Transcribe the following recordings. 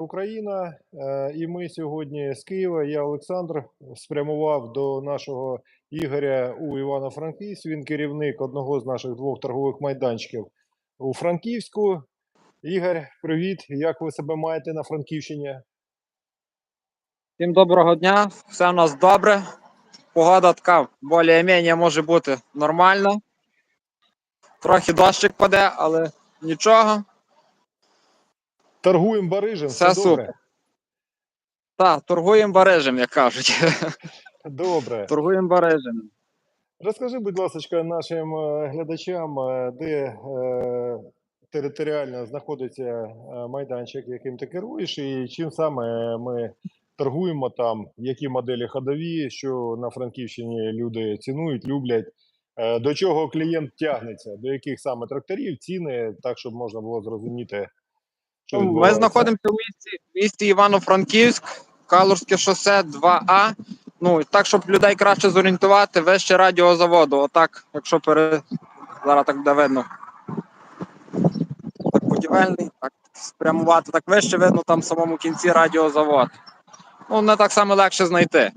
Україна. Е, І ми сьогодні з Києва. Я Олександр спрямував до нашого Ігоря у Івано-Франківськ. Він керівник одного з наших двох торгових майданчиків у Франківську. Ігор, привіт! Як ви себе маєте на Франківщині? Всім доброго дня, все в нас добре. Погода така більш-менш може бути нормальна. Трохи дощик паде, але нічого. Торгуємо Барижем, Все добре. Так, торгуємо барижем, як кажуть. Добре. торгуємо барижем. Розкажи, будь ласка, нашим е, глядачам, е, де е, територіально знаходиться е, майданчик, яким ти керуєш, і чим саме ми торгуємо там, які моделі ходові, що на Франківщині люди цінують, люблять. Е, До чого клієнт тягнеться, до яких саме тракторів, ціни, так щоб можна було зрозуміти, Ми знаходимося в місті, місті Івано-Франківськ, Калурське шосе 2А. Ну, так, щоб людей краще зорієнтувати, вище радіозаводу. Отак, якщо пере... зараз так буде видно. Так будівельний, так спрямувати, так вище видно там в самому кінці радіозавод. Ну, не так само легше знайти.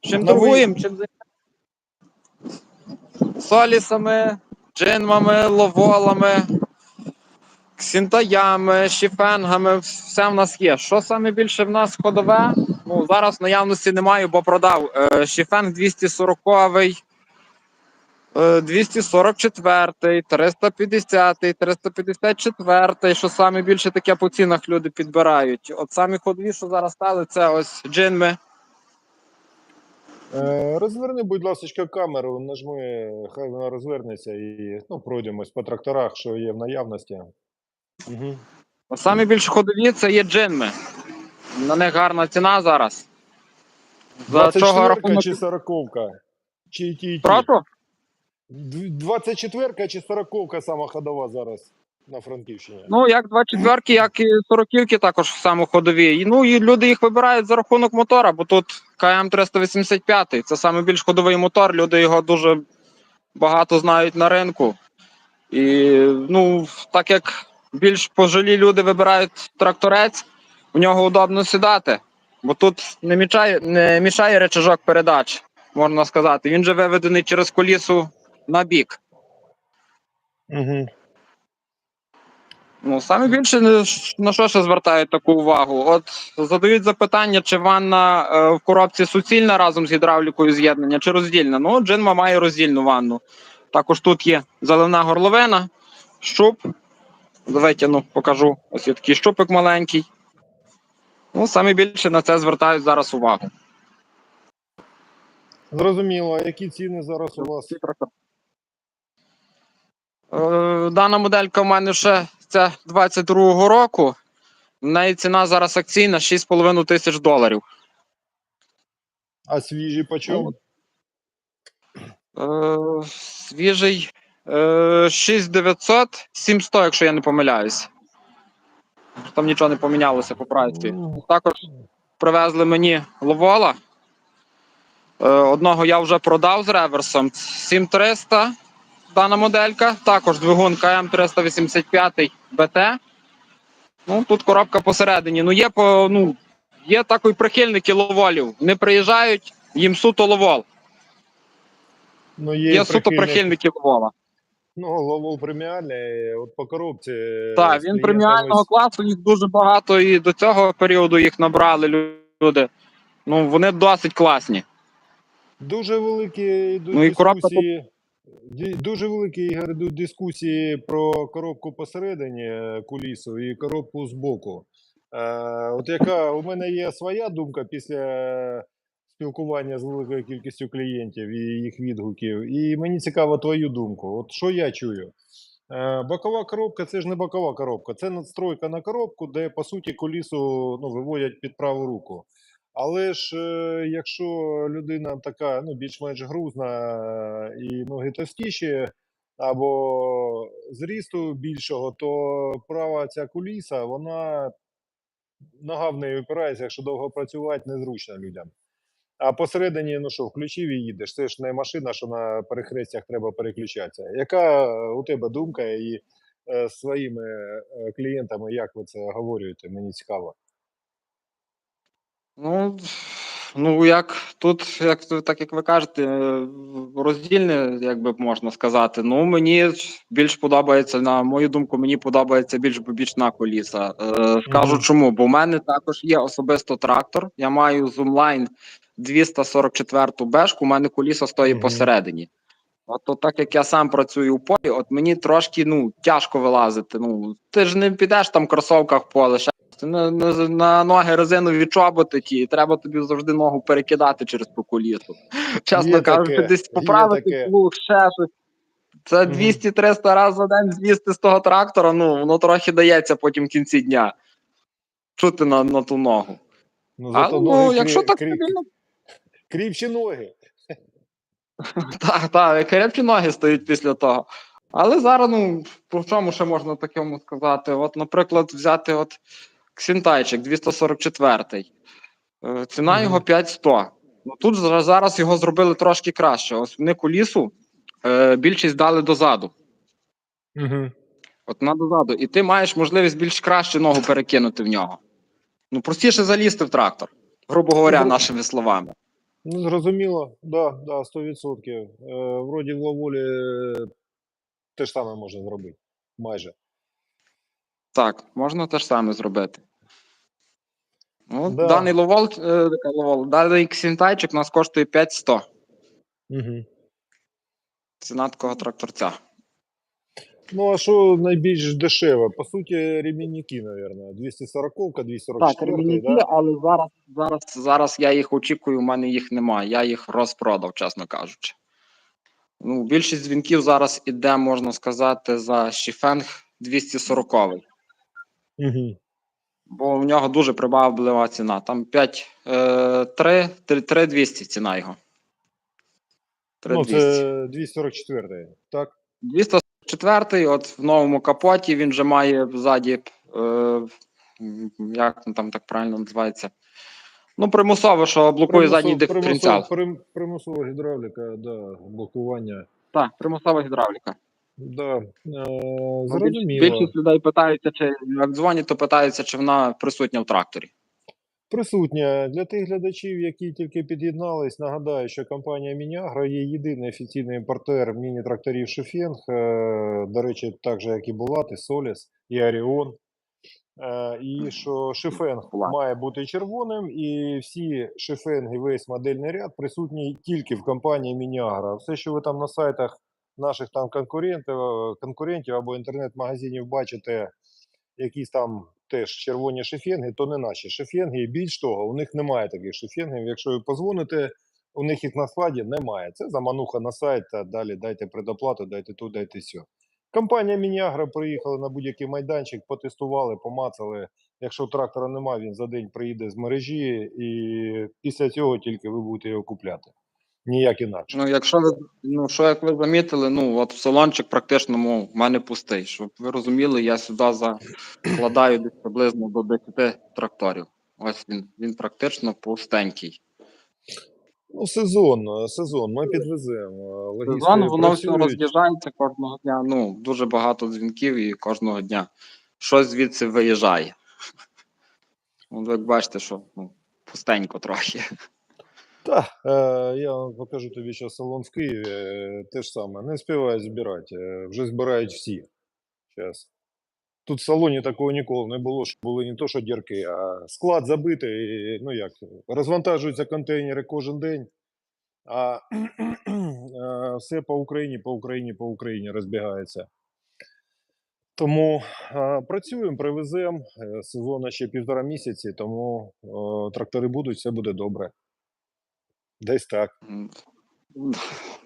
Чим На торгуємо, чим займаємося? Солісами, джинмами, ловолами, ксінтаями, шіфенгами, все в нас є. Що саме більше в нас ходове? Ну, зараз наявності немає, бо продав. Е, шіфенг 240, е, 244, 350, 354, що саме більше таке по цінах люди підбирають. От самі ходові, що зараз стали, це ось джинми. Е, Розверни, будь ласка, камеру, нажми, хай вона розвернеться і ну, пройдемось по тракторах, що є в наявності. Угу. Самі більш ходові це є джинми. На них гарна ціна зараз. За чого 24 рахунок? чи 40 Чи ті, і ті? Прошу? 24 чи 40 сама ходова зараз на Франківщині? Ну, як 24-ки, як і 40-ки також самоходові. І, Ну і люди їх вибирають за рахунок мотора, бо тут КМ 385 це саме більш ходовий мотор. Люди його дуже багато знають на ринку. І ну, так як більш пожилі люди вибирають тракторець, в нього удобно сідати, бо тут не мішає, не мішає речажок передач, можна сказати. Він же виведений через колісу на бік. Угу. Ну, саме більше на що ще звертають таку увагу? От задають запитання, чи ванна е, в коробці суцільна разом з гідравлікою з'єднання, чи роздільна. Ну, джинма має роздільну ванну. Також тут є заливна горловина, щуп. Давайте ну, покажу. Ось є такий щупик маленький. Ну, саме більше на це звертають зараз увагу. Зрозуміло, а які ціни зараз у вас? Е, Дана моделька в мене ще це 22-го року. В неї ціна зараз акційна 6,5 тисяч доларів. А свіжі по чому? Е, свіжий 6900, 700, якщо я не помиляюсь. Там нічого не помінялося по праці. Ну, Також привезли мені ловола. Е, одного я вже продав з реверсом. 7300 дана моделька. Також двигун КМ 385 БТ. Ну, тут коробка посередині. Ну, є по, ну, є такий прихильники ловолів. Не приїжджають, їм суто ловол. Ну, Є, є, суто прихильники ловола. Ну, ловол преміальний, от по коробці. е, Так, він преміального класу, їх дуже багато, і до цього періоду їх набрали люди. Ну, вони досить класні. Дуже великі йдуть Ну, і коробка дискусії. ді- Дуже великі йдуть дискусії про коробку посередині е, кулісу і коробку збоку. Е, от яка у мене є своя думка після спілкування з великою кількістю клієнтів і їх відгуків. І мені цікаво твою думку. От що я чую? Е, бокова коробка це ж не бокова коробка, це надстройка на коробку, де по суті колісу ну, виводять під праву руку. Але ж е, якщо людина така ну, більш-менш грузна е, і ноги товстіші, або зрісту більшого, то права ця куліса, вона нога в неї опирається, якщо довго працювати, незручно людям. А посередині, ну що, включив і їдеш. Це ж не машина, що на перехрестях треба переключатися. Яка е, у тебе думка і е, з своїми е, клієнтами, як ви це говорюєте? Мені цікаво. Ну, ну як тут, як так як ви кажете, е, роздільне, як би можна сказати. Ну, мені більш подобається, на мою думку, мені подобається більш бічна коліса. Е, скажу чому, бо в мене також є особисто трактор. Я маю Zoomline 244 бешку, у мене коліса стоїть Мгм. посередині. От то так як я сам працюю у полі, от мені трошки ну тяжко вилазити. Ну ти ж не підеш там в кросовках поле, ще на, на, на ноги резинові чоботи ті, і треба тобі завжди ногу перекидати через ту колісу. Чесно кажучи, десь поправити плуг, ще щось. Це 200-300 разів за день з'їсти з того трактора, ну воно трохи дається потім в кінці дня. Чути на, на ту ногу. Ну, А ну, якщо крі- так крі- кріпші ноги. Так, так, крепкі ноги стають після того. Але зараз, ну, по чому ще можна такому сказати? От, наприклад, взяти от Ксінтайчик 244. Е, Ціна його 5100. Ну тут зараз його зробили трошки краще. Ось вони колісу е, більшість дали дозаду. Угу. От на дозаду. І ти маєш можливість більш краще ногу перекинути в нього. Ну, простіше залізти в трактор, грубо говоря, Ну, нашими словами. Ну, зрозуміло, да, да, 100%. Е, вроді в Лаволі е, те ж саме можна зробити. Майже. Так, можна те ж саме зробити. Ну, Да. Даний ловол, е, ловол, даний ксінтайчик у нас коштує 5100. Угу. Ціна такого тракторця. Ну, а що найбільш дешеве? По суті, ремінники, мабуть. 240-ка, 244 Так, ремінники, да? але зараз, зараз, зараз я їх очікую, у мене їх немає. Я їх розпродав, чесно кажучи. Ну, більшість дзвінків зараз іде, можна сказати, за Шіфенг 240 Угу. бо в нього дуже прибавлива ціна. Там 5, е, 3, 3, 3 200 ціна його. 3 Ну, 200. це 244, так? 204 от в новому капоті він вже має ззаді, е, як там так правильно називається? Ну, примусово, що блокує задній диференціал. примусова, примусова гідравліка, да, блокування. Так, примусова гідравліка. Да, е, зрозуміло. більшість людей питаються, чи як дзвонять, то питаються, чи вона присутня в тракторі. Присутня для тих глядачів, які тільки під'єднались. Нагадаю, що компанія Мінягра є єдиний офіційний імпортер міні-тракторів Шефенг. Е, До речі, так же, як і Булат, і Соліс, і Аріон. Е, І що Шефенг має бути червоним, і всі Шефенги, весь модельний ряд присутній тільки в компанії Мінягра. Все, що ви там на сайтах наших там конкурентів, е, конкурентів або інтернет-магазинів бачите, якісь там теж червоні шефенги, то не наші шефенги. І більш того, у них немає таких шефенгів. Якщо ви позвоните, у них їх на складі немає. Це замануха на сайт, а далі дайте предоплату, дайте ту, дайте сьо. Компанія Мінягра приїхала на будь-який майданчик, потестували, помацали. Якщо трактора немає, він за день приїде з мережі, і після цього тільки ви будете його купляти. Ніяк інакше. Ну, якщо ви, ну, що як ви замітили, ну, от салончик практично ну, в мене пустий. Щоб ви розуміли, я сюди закладаю десь приблизно до 10 тракторів. Ось він, він практично пустенький. Ну, сезон, сезон. Ми підвеземо. е, Сезон воно все роз'їжджається кожного дня. Ну, дуже багато дзвінків і кожного дня щось звідси виїжджає. Ви як бачите, що ну, пустенько трохи. Так, е, я покажу тобі ще салон в Києві. е, Те ж саме. Не співають збирати. Вже збирають всі. Зараз. Тут в салоні такого ніколи не було, що були не то, що дірки, а склад забитий. і, Ну як, розвантажуються контейнери кожен день. А все по Україні, по Україні, по Україні розбігається. Тому е, працюємо, привеземо. Сезону ще півтора місяці, тому е, трактори будуть, все буде добре. Десь так.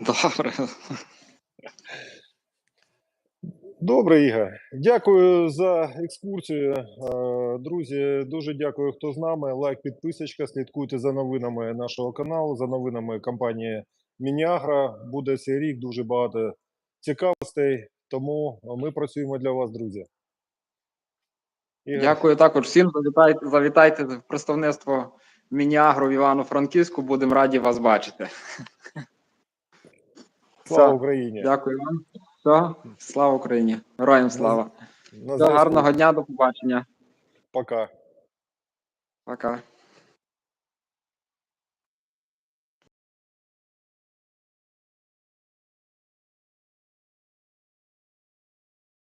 Добре. Добре, Ігор. Дякую за екскурсію. Е, Друзі, дуже дякую, хто з нами. Лайк, підписочка. Слідкуйте за новинами нашого каналу, за новинами компанії Мінягра. Буде цей рік дуже багато цікавостей. Тому ми працюємо для вас, друзі. Ігор, Дякую також всім. Завітайте, завітайте в представництво Мініагро в Івано-Франківську. Будемо раді вас бачити. Слава Все. Україні! Дякую вам. Все. Слава Україні! Героям слава! Все, гарного дня, до побачення. Пока. Пока.